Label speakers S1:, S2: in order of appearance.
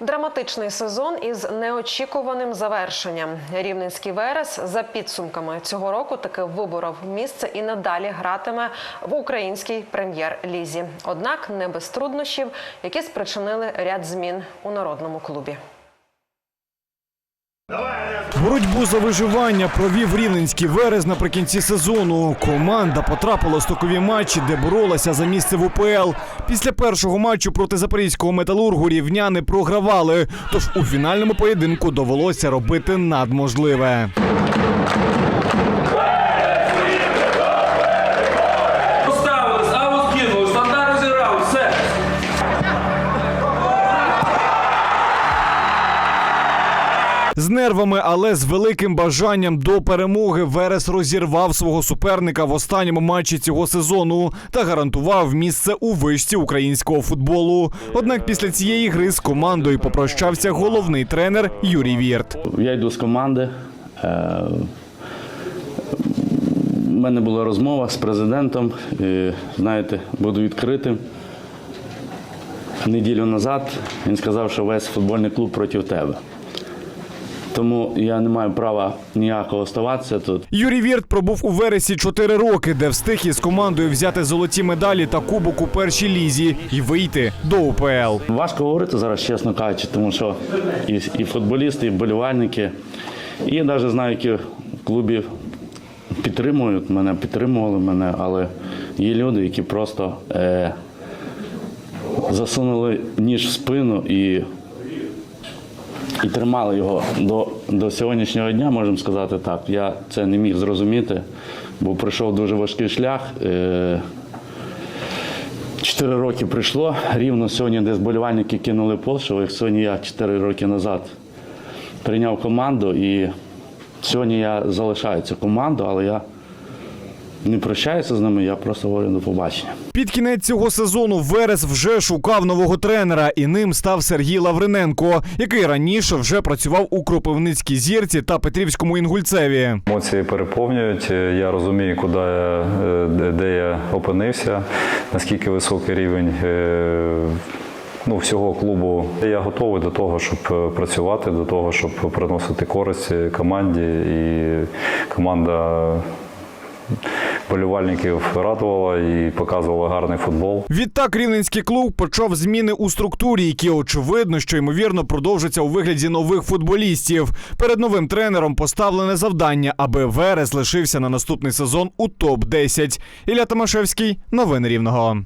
S1: Драматичний сезон із неочікуваним завершенням. Рівненський Верес за підсумками цього року таки виборов місце і надалі гратиме в українській прем'єр-лізі. Однак не без труднощів, які спричинили ряд змін у народному клубі.
S2: Боротьбу за виживання провів рівненський верес наприкінці сезону. Команда потрапила у стокові матчі, де боролася за місце в УПЛ. Після першого матчу проти запорізького металургу рівняни програвали. Тож у фінальному поєдинку довелося робити надможливе. З нервами, але з великим бажанням до перемоги Верес розірвав свого суперника в останньому матчі цього сезону та гарантував місце у вишці українського футболу. Однак після цієї гри з командою попрощався головний тренер Юрій Вірт.
S3: Я йду з команди. Е, У мене була розмова з президентом. І, знаєте, буду відкритим. Неділю назад він сказав, що весь футбольний клуб проти тебе. Тому я не маю права ніякого оставатися тут.
S2: Юрій Вірт пробув у вересі 4 роки, де встиг із командою взяти золоті медалі та кубок у першій лізі і вийти до УПЛ.
S3: Важко говорити зараз, чесно кажучи, тому що і, і футболісти, і вболівальники. І я навіть знаю, які в клубі підтримують мене, підтримували мене, але є люди, які просто е, засунули ніж в спину і, і тримали його до, до сьогоднішнього дня, можемо сказати так. Я це не міг зрозуміти, бо пройшов дуже важкий шлях. Е, Чотири роки прийшло. Рівно сьогодні, де зболівальники кинули як сьогодні я чотири роки назад прийняв команду і сьогодні я залишаю цю команду, але я не прощаюся з ними, я просто говорю до побачення.
S2: Під кінець цього сезону Верес вже шукав нового тренера, і ним став Сергій Лавриненко, який раніше вже працював у Кропивницькій зірці та Петрівському інгульцеві.
S4: Емоції переповнюють. Я розумію, куди я, е, де- де я опинився, наскільки високий рівень. е, Ну, всього клубу я готовий до того, щоб е, працювати, до того, щоб приносити користь команді. І команда болівальників радувала і показувала гарний футбол.
S2: Відтак рівненський клуб почав зміни у структурі, які очевидно, що ймовірно продовжаться у вигляді нових футболістів. Перед новим тренером поставлене завдання, аби Верес лишився на наступний сезон у топ 10 Ілля Томашевський, новини рівного.